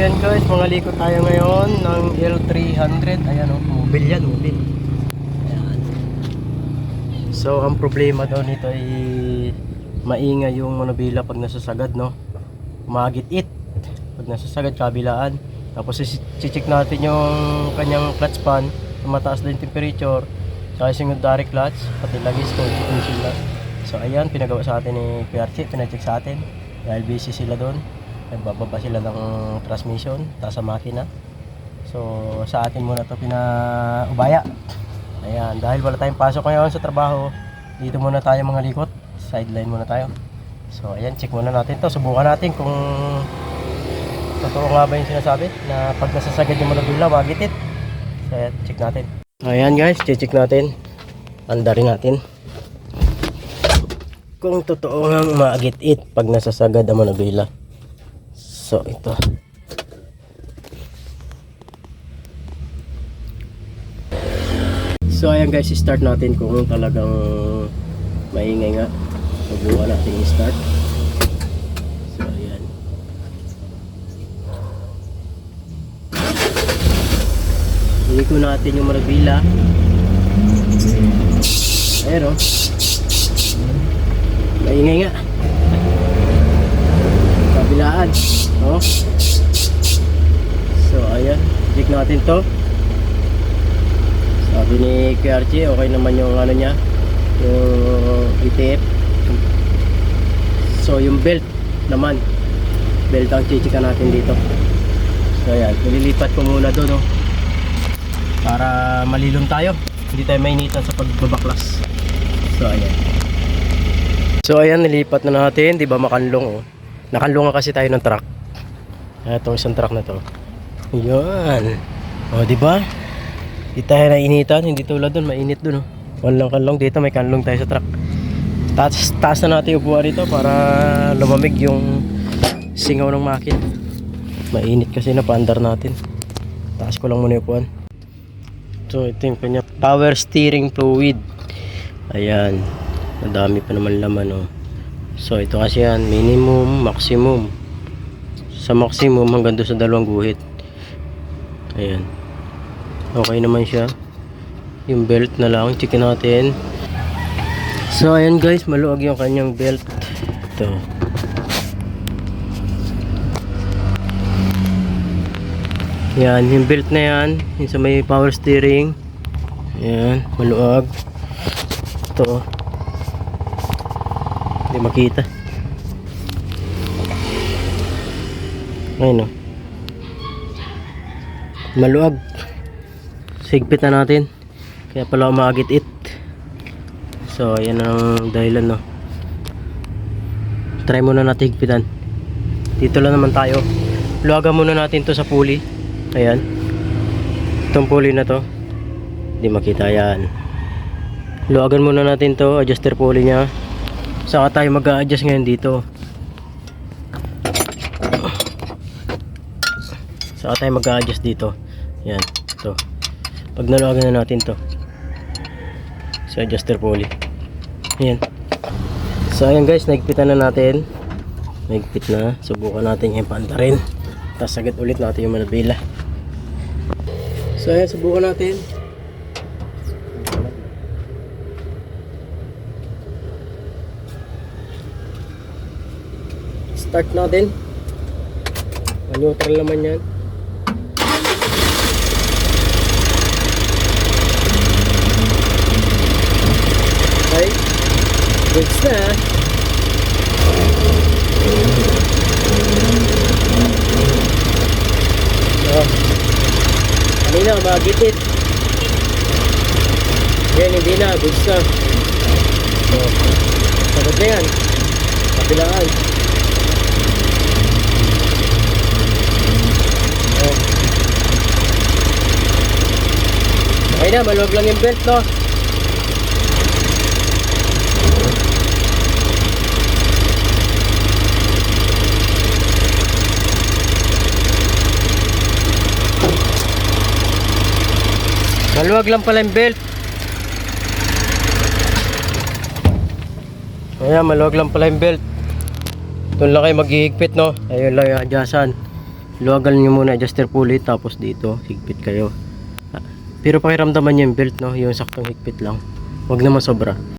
ayan guys, mga likot tayo ngayon ng L300. Ayan oh, mobile yan, mobile. Ayan. So, ang problema daw nito ay maingay yung manubila pag nasasagad, no? Magit-it. Pag nasasagad, kabilaan. Tapos, check natin yung kanyang clutch pan. Mataas na yung temperature. Saka secondary clutch, pati lagis chicken sila. So, ayan, pinagawa sa atin ni PRC, pinacheck sa atin. Dahil busy sila doon nagbababa sila ng transmission tapos sa makina. So sa atin muna to pinaubaya. Ayan dahil wala tayong pasok ngayon sa trabaho dito muna tayo mga likot. Sideline muna tayo. So ayan check muna natin to. Subukan natin kung totoo nga ba yung sinasabi na pag nasasagad yung manubila wagitit so ayan check natin. Ayan guys check natin. Anda rin natin. Kung totoo nga maagit-it pag nasasagad ang manubila So, ito. So, ayan guys, start natin kung talagang maingay nga. Subukan natin i-start. So, ayan. Hindi ko natin yung marabila. Ayan o. Maingay nga. Kabilaan. Oh. So, ayan. Check natin to. Sabi ni QRG, okay naman yung ano niya. Yung ETF. So, yung belt naman. Belt ang chichika natin dito. So, ayan. Nililipat ko muna doon, oh. Para malilom tayo. Hindi tayo mainitan sa pagbabaklas. So, ayan. So, ayan. Nilipat na natin. Di ba makanlong, oh. Nakanlungan kasi tayo ng truck. Ito isang truck na to. Yan. O, di ba? Di tayo nainitan, hindi tulad doon, mainit doon. Oh. Walang kanlong dito, may kanlong tayo sa truck. Taas, taas na natin upuan dito para lumamig yung singaw ng makin. Mainit kasi na paandar natin. Taas ko lang muna yung upuan. So, ito yung kanya power steering fluid. Ayan. Madami pa naman laman, oh. So, ito kasi yan, minimum, maximum. Sa maximum hanggang doon sa dalawang guhit. Ayan. Okay naman siya. Yung belt na lang check natin. So ayan guys maluwag yung kanyang belt. Ito. Yan yung belt na yan yung sa may power steering. Ayan maluwag. Ito hindi makita Ayun o. Maluag. Sigpit na natin. Kaya pala umagit it. So, ayan ang dahilan no. Try muna natin higpitan. Dito lang naman tayo. Luwagan muna natin to sa pulley. Ayan. Itong pulley na to. Hindi makita yan. Luwagan muna natin to. Adjuster pulley niya. Saka tayo mag-a-adjust ngayon dito. Saka tayo mag-adjust dito. Yan. Ito. Pag naluwagan na natin to. Sa adjuster pulley. Yan. So ayan guys, nagpitan na natin. Nagpit na. Subukan natin yung panta rin. Tapos agad ulit natin yung manabila. So ayan, subukan natin. Start natin. Neutral naman yan. Okay. Goods na. Oh. Kanina, magitit. Yan, hindi na. Goods na. Oh. Sagot na yan. Kapilaan. Oh. Okay na, maluwag lang yung belt, no? Maluwag lang pala yung belt. Ayan, maluwag lang pala yung belt. Doon lang kayo maghihigpit, no? Ayun lang yung adyasan. luwagan nyo muna adjuster pulley tapos dito higpit kayo. Pero pakiramdaman nyo yung belt no, yung saktong higpit lang. Huwag naman sobra.